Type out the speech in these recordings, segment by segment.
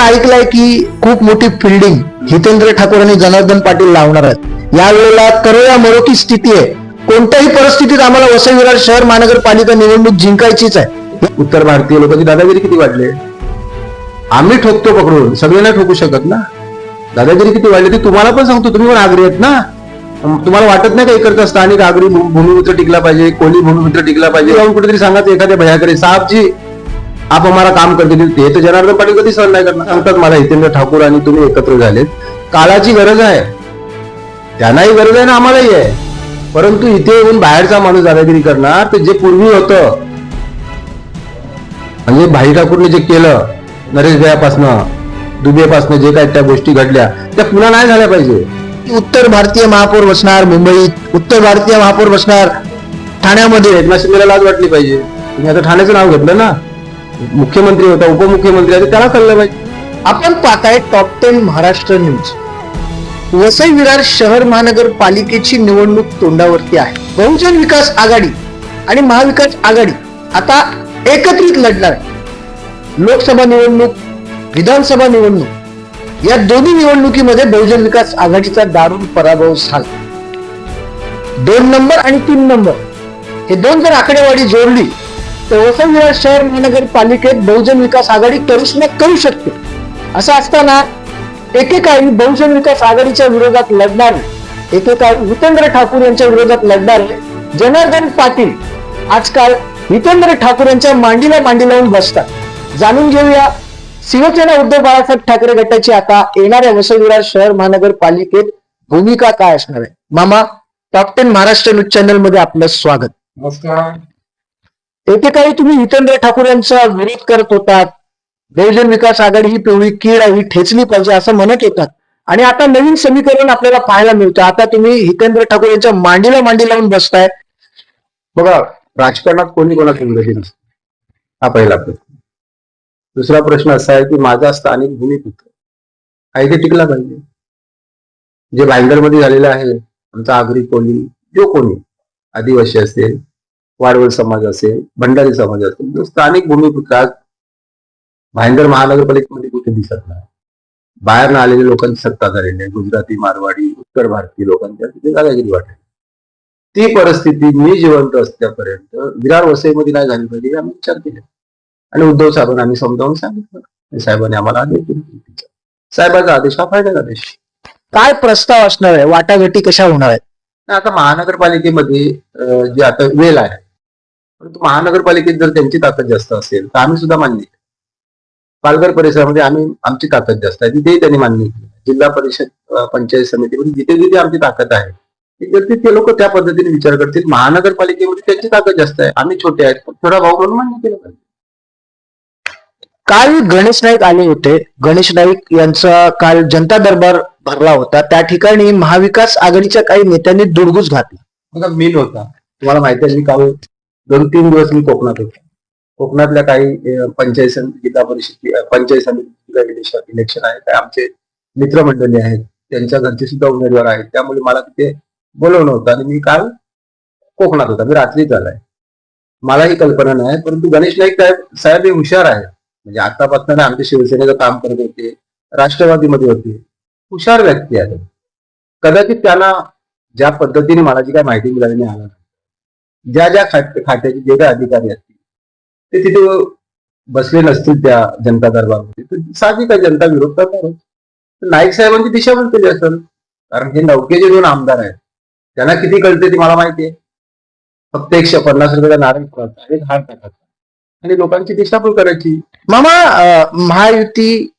असं ऐकलंय की खूप मोठी फिल्डिंग हितेंद्र ठाकूर आणि जनार्दन पाटील लावणार आहेत. यावेळेला करोया मरोठी स्थिती आहे. कोणत्याही परिस्थितीत आम्हाला वसई विरार शहर महानगरपालिका निवडणूक जिंकायचीच आहे. उत्तर भारतीय लोकांची दादागिरी किती वाढले? आम्ही ठोकतो पकडून. सगळे नाही ठोकू शकत ना? दादागिरी किती वाढली? ती तुम्हाला पण सांगतो. तुम्ही पण आगरी आहेत ना? तुम्हाला वाटत नाही का इकडचा स्थानिक आगरी भूमिपुत्र टिकला पाहिजे कोली भूमिपुत्र टिकला पाहिजे? जाऊन कुठेतरी सांगायचं एखाद्या भयाकडे साहेब जी आप हमारा काम करते ते तर जनार्दन पाटील कधी सहन नाही करणार. सांगतात मला हितेंद्र ठाकूर आणि तुम्ही एकत्र झालेत. काळाची गरज आहे. त्यांनाही गरज आहे ना आम्हालाही आहे. परंतु इथे येऊन बाहेरचा माणूस दादागिरी करणार तर जे पूर्वी होतं म्हणजे भाई ठाकूरने जे केलं नरेश भयापासनं दुबेपासनं जे काही त्या गोष्टी घडल्या त्या पुन्हा नाही झाल्या पाहिजे. उत्तर भारतीय महापौर बसणार मुंबईत. उत्तर भारतीय महापौर बसणार ठाण्यामध्ये. एकनाथ शिंदेला लाज वाटली पाहिजे. तुम्ही आता ठाण्याचं नाव घेतलं ना. मुख्यमंत्री होता उपमुख्यमंत्री होता त्याला कळलं पाहिजे आपण पाहताय top ten Maharashtra news Vasai Virar शहर महानगरपालिकेची निवडणूक तोंडावरती आहे. बहुजन विकास आघाडी आणि महाविकास आघाडी आता एकत्रित लढणार आहे. लोकसभा निवडणूक विधानसभा निवडणूक या दोन्ही निवडणुकीमध्ये बहुजन विकास आघाडीचा दारुण पराभव झाला. दोन नंबर आणि तीन नंबर. हे दोन जर आकडेवारी जोडली तर वसई शहर महानगरपालिकेत बहुजन विकास आघाडी करिश्मा करू शकते. असं असताना एकेकाळी बहुजन विकास आघाडीच्या विरोधात लढणारे एकेकाळी हितेंद्र ठाकूर यांच्या विरोधात लढणारे जनार्दन पाटील आजकाल हितेंद्र ठाकूर यांच्या मांडीला मांडी लावून बसतात. जाणून घेऊया शिवसेना उद्धव बाळासाहेब ठाकरे गटाची आता येणाऱ्या वसई शहर महानगरपालिकेत भूमिका काय असणार आहे? मामा टॉप टेन महाराष्ट्र न्यूज चॅनलमध्ये आपलं स्वागत. नमस्कार. एकेकाळी तुम्ही हितेंद्र ठाकूर यांचा विरोध करत होतात. बहुजन विकास आघाडी ही पिवळी कीड आहे ही ठेचली पाहिजे असं म्हणत होतात आणि आता नवीन समीकरण आपल्याला पाहायला मिळतं. आता तुम्ही हितेंद्र ठाकूर यांच्या मांडीला मांडी लावून बसताय. बघा राजकारणात कोणी कोणाची विरोधी नसते हा पहिला प्रश्न. दुसरा प्रश्न असा आहे की माझा स्थानिक भूमिपुत्र आहे टिकला पाहिजे. जे भाईंदरमध्ये झालेलं आहे आमचा आगरी कोणी जो कोणी आदिवासी असेल वाडवळ समाज असेल भंडारी समाज असेल जो स्थानिक भूमिपुत्र आज भाईंदर महानगरपालिकेमध्ये कुठे दिसत नाही. बाहेर आलेल्या लोकांची सत्ता झालेली आहे गुजराती मारवाडी उत्तर भारतीय लोकांच्या तिथे दादागिरी वाटते ती परिस्थिती मी जिवंत असल्यापर्यंत विरार वसईमध्ये नाही झाली पाहिजे आम्ही विचार केले. आणि उद्धव साहेबांना आम्ही समजावून सांगितलं. साहेबांनी आम्हाला आदेश दिले. साहेबांचा आदेश हा फायदा आदेश काय प्रस्ताव असणार आहे? वाटाघाटी कशा होणार आहेत? आता महानगरपालिकेमध्ये जे आता वेळ आहे परंतु महानगरपालिकेत जर त्यांची ताकद जास्त असेल तर आम्ही सुद्धा मान्य केलं. पालघर परिसरामध्ये आम्ही आमची ताकद जास्त आहे तिथेही त्यांनी मान्य केलं. जिल्हा परिषद पंचायत समितीमध्ये जिथे जिथे आमची ताकद आहे तिथे ते- ते लोक त्या पद्धतीने विचार करतील. महानगरपालिकेमध्ये त्यांची ताकद जास्त आहे. आम्ही छोटे आहेत थोडा भाऊ म्हणून मान्य केलं पाहिजे. काल गणेश नाईक आले होते. गणेश नाईक यांचा काल जनता दरबार भरला होता. त्या ठिकाणी महाविकास आघाडीच्या काही नेत्यांनी दुडगूस घातला. बघा मीन होता. तुम्हाला माहिती आहे मी काल दोन तीन दिवस मी कोकणात होतो. कोकणातल्या काही पंचायत जिल्हा परिषद पंचायत इलेक्शन आहे काय आमचे मित्रमंडळी आहेत. त्यांच्या घरचे सुद्धा उमेदवार आहेत. त्यामुळे मला तिथे बोलवणं होतं आणि मी काल कोकणात होता. मी रात्रीच आलाय मला ही कल्पना नाही परंतु गणेश नाईक साहेब साहेब हे हुशार आहेत. म्हणजे आतापासून आमच्या शिवसेनेचं काम करत होते राष्ट्रवादीमध्ये होते. हुशार व्यक्ती आहेत. कदाचित त्यांना ज्या पद्धतीने मला जी काय माहिती मिळाली नाही आला ज्या ज्या खाट- खात्याचे जे काही अधिकारी असतील ते तिथे बसले नसतील त्या जनता दरबारमध्ये. तर साहजिक जनता विरोध करणारच. नाईक साहेबांची दिशाभूल केली असेल. कारण हे नौकेचे दोन आमदार आहेत. त्यांना किती कळते ते मला माहिती आहे. फक्त एकशे पन्नास रुपयाचा नारळ खायचा, आणि हार टाकायचा आणि लोकांची दिशाभूल करायची. मामा महायुती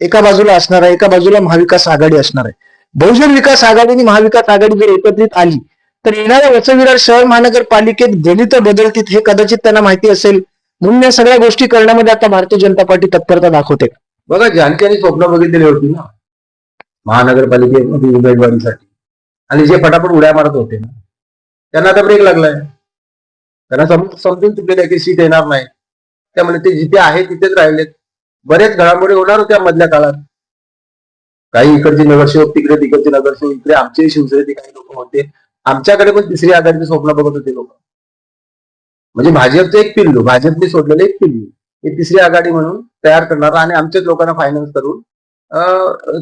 एका बाजूला असणार आहे एका बाजूला महाविकास आघाडी असणार आहे. बहुजन विकास आघाडी आणि महाविकास आघाडी जर एकत्रित आली तर येणाऱ्या वसविरार शहर महानगरपालिकेत गणित बदलतील हे कदाचित त्यांना माहिती असेल. म्हणून या सगळ्या गोष्टी करण्यामध्ये आता भारतीय जनता पार्टी तत्परता दाखवते. बघा जानकी आणि स्वप्न बघितलेली होती ना? महानगरपालिकेमध्ये उमेदवारीसाठी. आणि जे फटाफट उड्या मारत होते ना त्यांना आता ब्रेक लागलाय. त्यांना सम- समजून चुकलेलं आहे की सीट येणार नाही. त्यामुळे ते जिथे आहे तिथेच राहिलेत. बरेच घडामोडी होणार होत्या मधल्या काळात. काही इकडचे नगरसेवक तिकडे तिकडचे नगरसेवक इकडे आमचे शिवसेनेचे काही लोक होते. आमच्याकडे पण तिसरी आघाडीचे स्वप्न बघत होते लोक. म्हणजे भाजपचं एक पिल्लू भाजपने सोडलेलं एक पिल्लू. हे तिसरी आघाडी म्हणून तयार करणार आणि आमच्याच लोकांना फायनान्स करून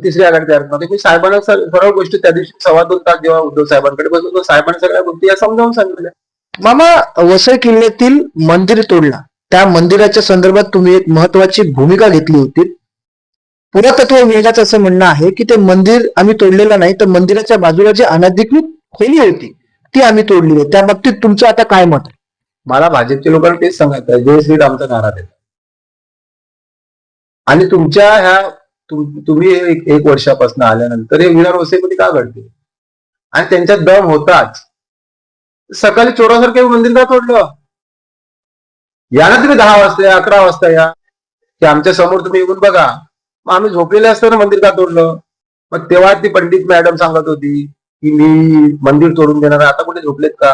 तिसरी आघाडी तयार करणार. मी साहेबांना सर्व गोष्टी त्या दिवशी सव्वा दोन तास जेव्हा उद्धव साहेबांकडे बसलो साहेबांनी सगळ्या गोष्टी या समजावून सांगितल्या. मामा वसई किल्ल्यातील मंदिर तोडला. त्या मंदिराच्या संदर्भात तुम्ही एक महत्वाची भूमिका घेतली होती. पुरातत्व विभागाचं असं म्हणणं आहे की ते मंदिर आम्ही तोडलेलं नाही तर मंदिराच्या बाजूला जे अनधिकृत खोली होती ती आम्ही तोडली आहे त्या बाबतीत तुमचं आता काय मत? आहे मला भाजपच्या लोकांना तेच सांगायचं आहे. जय श्रीरामचा नारा देतात. आणि तुमच्या ह्या तुम्ही एक एक वर्षापासून आल्यानंतर हे विरार वसईमध्ये का घडते आणि त्यांच्यात दम होताच. सकाळी चोरासारखे मंदिर का तोडलं. या ना तुम्ही दहा वाजता या अकरा वाजता या. की आमच्यासमोर तुम्ही येऊन बघा. मग आम्ही झोपलेले असताना मंदिर का तोडलं? मग तेव्हा ती पंडित मॅडम सांगत होती की मी मंदिर तोडून देणार. आता कुठे झोपलेत का?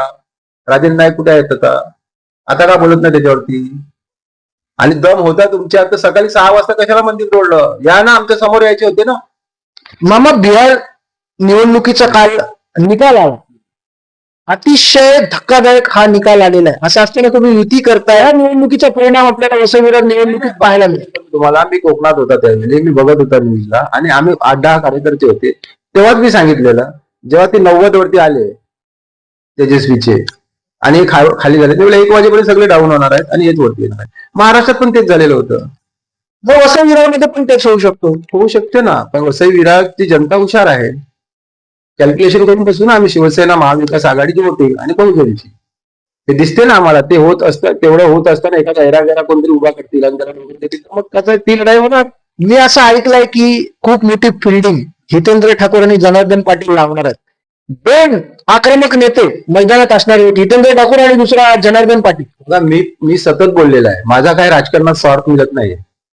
राजेंद्र नाईक कुठे आहेत आता? आता का बोलत नाही त्याच्यावरती? आणि दम होता तुमच्या. तर सकाळी सहा वाजता कशाला मंदिर तोडलं? या ना आमच्यासमोर यायचे होते ना. मामा बिहार निवडणुकीचा काल निकाल आला. अतिशय धक्कादायक हा निकाल आलेला आहे. असं असताना तुम्ही युती करताय. निवडणुकीचा परिणाम आपल्याला वसई विरार निवडणुकीत पाहायला मिळेल. तुम्हाला मी कोकणात होता त्यावेळी. मी बघत होता न्यूजला. आणि आम्ही आठ दहा कार्यकर्ते होते. तेव्हाच मी सांगितलेलं जेव्हा ते नव्वद वरती आले तेजस्वीचे आणि खाली झाले तेव्हा एक वाजेपर्यंत सगळे डाऊन होणार आहेत आणि हेच वरती येणार आहे महाराष्ट्रात पण तेच झालेलं होतं. जर वसई विरारमध्ये पण तेच होऊ शकतो. होऊ शकते ना पण वसई विरारची जनता हुशार आहे. कॅल्क्युलेशन करून बसू ना आम्ही शिवसेना महाविकास आघाडीची होते आणि काँग्रेसची ते दिसते ना आम्हाला ते होत असतं तेवढं होत असताना एका गैरा कोणतरी उभा करतील आणि मग त्याचा ती लढाई होणार? मी असं ऐकलंय की खूप मोठी फिल्डिंग हितेंद्र ठाकूर आणि जनार्दन पाटील लावणार आहेत. दोन आक्रमक नेते मैदानात असणारे हितेंद्र ठाकूर आणि दुसरा जनार्दन पाटील. बघा मी मी सतत बोललेला आहे. माझा काय राजकारणात स्वार्थ मिळत नाही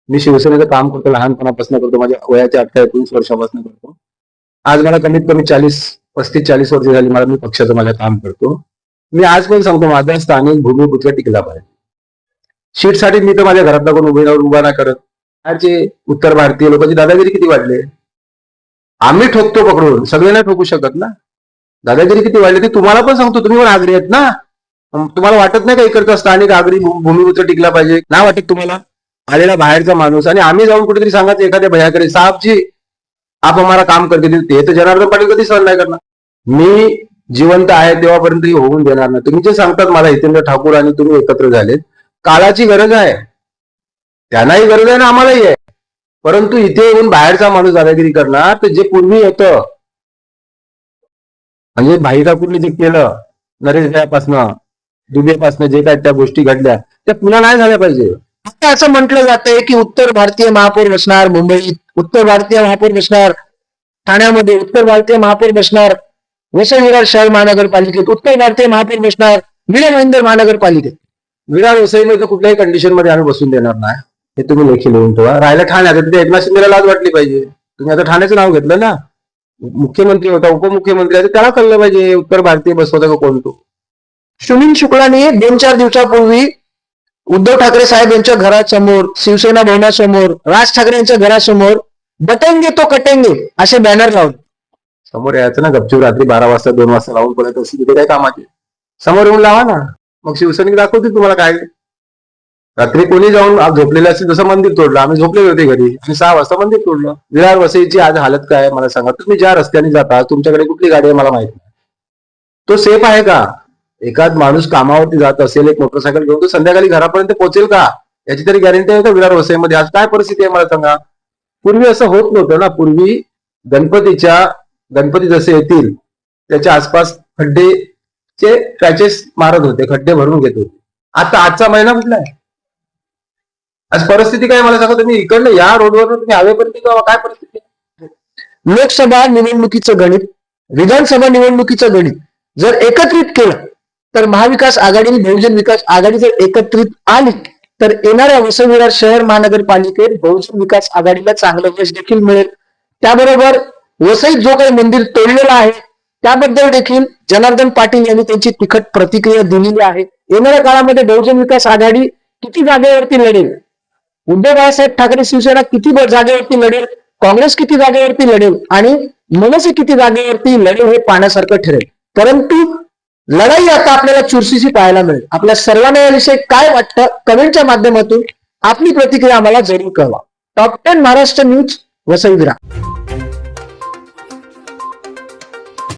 मी शिवसेनेचं काम करतो लहानपणापासून करतो माझ्या वयाच्या अठरा एकोणीस वर्षापासून करतो. आज मला कमीत कमी चाळीस पस्तीस चाळीस वर्ष झाली मला मी पक्षाचं माझं काम करतो. मी आज पण सांगतो माझा स्थानिक भूमिपुत्र टिकला पाहिजे. सीटसाठी मी तर माझ्या घरातला कोण उभे राहून उभा नाही करत. आजचे उत्तर भारतीय लोकांची दादागिरी किती वाढले आम्ही ठोकतो पकडून. सगळे नाही ठोकू शकत ना. दादागिरी किती वाढली ते तुम्हाला पण सांगतो. तुम्ही पण आग्री आहेत ना. तुम्हाला वाटत नाही का इकडचा स्थानिक आगरी भू- भूमिपुत्र टिकला पाहिजे? ना वाटत तुम्हाला? आलेला बाहेरचा माणूस आणि आम्ही जाऊन कुठेतरी सांगायचं एखाद्या भयाकडे साहेबजी आप हमारा काम करते देतील ते तर जनार्दन पाटील कधी सहन नाही करणार. मी जिवंत आहे तेव्हापर्यंत हे होऊन देणार नाही. तुम्ही जे सांगतात मला हितेंद्र ठाकूर आणि तुम्ही एकत्र झालेत काळाची गरज आहे. त्यांनाही गरज आहे ना आम्हालाही आहे. परंतु इथे येऊन बाहेरचा माणूस दादागिरी करणार तर जे पूर्वी होतं म्हणजे भाई ठाकूरने जे केलं नरेश भायापासनं दुबेपासनं जे काय त्या गोष्टी घडल्या त्या पुन्हा नाही झाल्या पाहिजे. आता असं म्हटलं जातंय की उत्तर भारतीय महापौर बसणार मुंबईत उत्तर भारतीय महापौर बसणार ठाण्यामध्ये उत्तर भारतीय महापौर बसणार वसई विरार शहर महानगरपालिकेत उत्तर भारतीय महापौर बसणार विजय महेंद्र महानगरपालिकेत. विरार वसईमध्ये कुठल्याही कंडिशनमध्ये आम्ही बसून देणार नाही. हे तुम्ही लेखी लिहून ठेवा. राहिला ठाण्यात तिथे एकनाथ शिंदेला लाज वाटली पाहिजे. तुम्ही आता ठाण्याचं नाव घेतलं ना? मुख्यमंत्री होता उपमुख्यमंत्री होता त्याला कळलं पाहिजे उत्तर भारतीय बसवता का कोण तो? सुनील शुक्लाने दोन चार दिवसापूर्वी उद्धव ठाकरे साहेब यांच्या घरासमोर शिवसेना भवनासमोर राज ठाकरे यांच्या घरासमोर बटेंगे तो कटेंगे असे बॅनर लावले. समोर यायचं ना गपचूप रात्री बारा वाजता दोन वाजता लावून पडत असेल तिथे काय कामाचे? समोर येऊन लावा ना. मग शिवसैनिक दाखवतील तुम्हाला काय? रात्री कोणी जाऊन आज झोपलेले असेल जसं मंदिर तोडलं आम्ही झोपलेले होते घरी. आणि सहा वाजता मंदिर तोडलं. विरार वसईची आज हालत काय मला सांगा. तुम्ही ज्या रस्त्याने जाता तुमच्याकडे कुठली गाडी आहे मला माहीत नाही. तो सेफ आहे का? एखाद माणूस कामावरती जात असेल एक मोटरसायकल घेऊन तो संध्याकाळी घरापर्यंत पोहोचेल का? याची तरी गॅरंटी आहे का विरार वसईमध्ये? आज काय परिस्थिती आहे मला सांगा. पूर्वी असं होत नव्हतं ना. पूर्वी गणपतीच्या गणपती जसे येतील त्याच्या आसपास खड्डेचे पॅचेस मारत होते खड्डे भरून घेत होते. आता आजचा महिना कुठला आहे? आज परिस्थिती काय मला सांगा तुम्ही इकडनं या रोडवर तुम्ही हवेपर्यंत काय परिस्थिती लोकसभा निवडणुकीचं गणित विधानसभा निवडणुकीचं गणित जर एकत्रित केलं तर महाविकास आघाडी आणि बहुजन विकास आघाडी जर एकत्रित आली तर येणाऱ्या वसविरार शहर महानगरपालिकेत बहुजन विकास आघाडीला चांगलं यश देखील मिळेल. त्याबरोबर वसईत जो काही मंदिर तोडलेलं आहे त्याबद्दल देखील जनार्दन पाटील यांनी त्यांची तिखट प्रतिक्रिया दिलेली आहे. येणाऱ्या काळामध्ये बहुजन विकास आघाडी किती जागेवरती लढेल? उद्धव बाळासाहेब ठाकरे शिवसेना किती जागेवरती लढेल? काँग्रेस किती जागेवरती लढेल? आणि मनसे किती जागेवरती लढेल हे पाहण्यासारखं ठरेल. परंतु लढाई आता आपल्याला चुरशीची पाहायला मिळेल. आपल्या सर्वांना याविषयी काय वाटतं? कमेंटच्या माध्यमातून आपली प्रतिक्रिया आम्हाला जरूर कळवा. Top ten Maharashtra news Vasai